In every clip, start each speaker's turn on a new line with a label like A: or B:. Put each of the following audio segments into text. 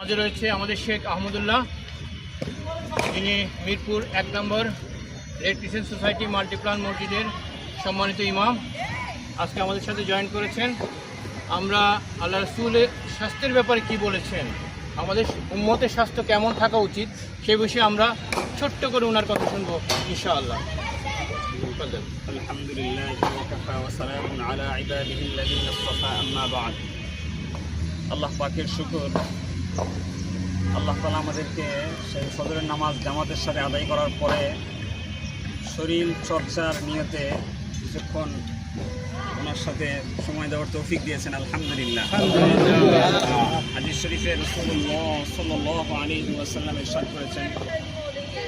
A: আমাদের রয়েছে আমাদের শেখ আহমদুল্লাহ, যিনি মিরপুর এক নম্বর রেড ক্রিসেন সোসাইটি মাল্টিপ্লান মসজিদের সম্মানিত ইমাম। আজকে আমাদের সাথে জয়েন করেছেন। আমরা আল্লাহ রসুলের স্বাস্থ্যের ব্যাপারে কি বলেছেন, আমাদের উন্মতের স্বাস্থ্য কেমন থাকা উচিত, সে বিষয়ে আমরা ছোট্ট করে ওনার কথা শুনব, ইনশাআল্লাহ।
B: আলহামদুলিল্লাহ আল্লাহ পাখির শুকর আল্লাহ তালা আমাদেরকে সেই ফজরের নামাজ জামাতের সাথে আদায় করার পরে শরীর চর্চার নিয়তে কিছুক্ষণ ওনার সাথে সময় দেওয়ার তৌফিক দিয়েছেন আলহামদুলিল্লাহ হাদিস শরীফে রসুল্লাহ সাল্লাহ আলী ওয়াসাল্লাম ইরশাদ করেছেন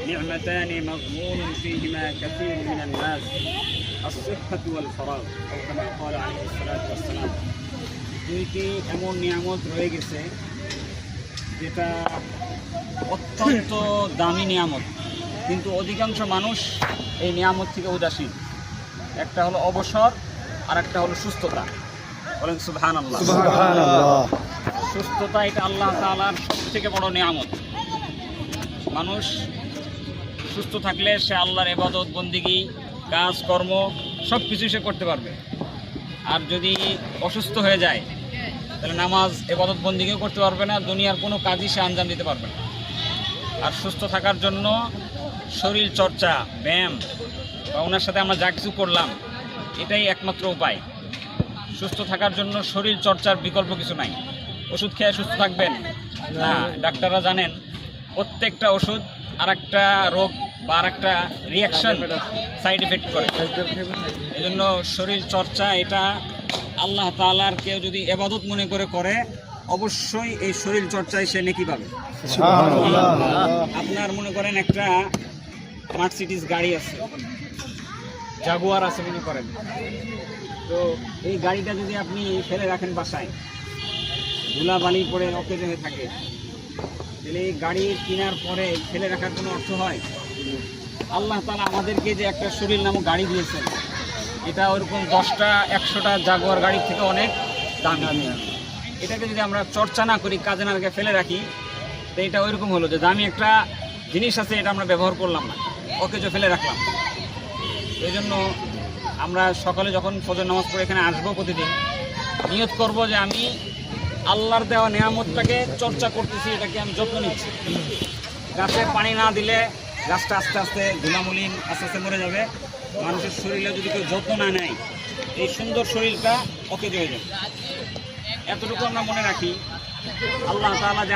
B: نعمتان مغبون فيهما كثير من الناس الصحة والفراغ أو كما قال عليه الصلاة والسلام দুইটি এমন নিয়ামত রয়ে গেছে যেটা অত্যন্ত দামি নিয়ামত। কিন্তু অধিকাংশ মানুষ এই নিয়ামত থেকে উদাসীন। একটা হলো অবসর আর একটা হলো সুস্থতা। বলেন সুবহান আল্লাহ সুস্থতা এটা আল্লাহ তাআলার থেকে বড় নিয়ামত। মানুষ সুস্থ থাকলে সে আল্লাহর এবাদত বন্দিগি কাজ কর্ম সব কিছু সে করতে পারবে। আর যদি অসুস্থ হয়ে যায় তাহলে নামাজ, এবাদত বন্দিকেও করতে পারবে না, দুনিয়ার কোনো কাজই সে আঞ্জাম দিতে পারবে না। আর সুস্থ থাকার জন্য শরীর চর্চা, ব্যায়াম বা ওনার সাথে আমরা যা কিছু করলাম, এটাই একমাত্র উপায়। সুস্থ থাকার জন্য শরীর চর্চার বিকল্প কিছু নাই। ওষুধ খেয়ে সুস্থ থাকবেন? না, ডাক্তাররা জানেন, প্রত্যেকটা ওষুধ আর একটা রোগ বা আর একটা রিয়াকশন সাইড এফেক্ট করে। এই জন্য শরীর চর্চা, এটা আল্লাহ তালার কেউ যদি এবাদত মনে করে করে অবশ্যই এই শরীর চর্চায় সে নেকি পাবে। আপনার মনে করেন একটা মার্সিডিস গাড়ি আছে জাগুয়ার আছে মনে করেন। তো এই গাড়িটা যদি আপনি ফেলে রাখেন বাসায় ধুলা বালি পরে অকেজে হয়ে থাকে তাহলে এই গাড়ি কেনার পরে ফেলে রাখার কোনো অর্থ হয়? আল্লাহ তালা আমাদেরকে যে একটা শরীর নামক গাড়ি দিয়েছেন এটা ওরকম দশটা, একশোটা জাগুয়ার গাড়ির থেকে অনেক দামি। এটাকে যদি আমরা চর্চা না করি, কাজে না ফেলে রাখি, তো এটা ওইরকম হলো যে দামি একটা জিনিস আছে, এটা আমরা ব্যবহার করলাম না। ওকে যে ফেলে রাখলাম। এই জন্য আমরা সকালে যখন ফজর নামাজ পড়ে এখানে আসব প্রতিদিন, নিয়ত করব যে আমি আল্লাহর দেওয়া নিয়ামতটাকে চর্চা করতেছি, এটাকে আমি যত্ন নিচ্ছি। গাছে পানি না দিলে গাছটা আস্তে আস্তে ধুলামলিন আস্তে আস্তে মরে যাবে। মানুষের শরীরে যদি কেউ যত্ন না নেয়, এই সুন্দর শরীরটা অকেজ হয়ে যায় এতটুকু আমরা মনে রাখি, আল্লাহ তালা যে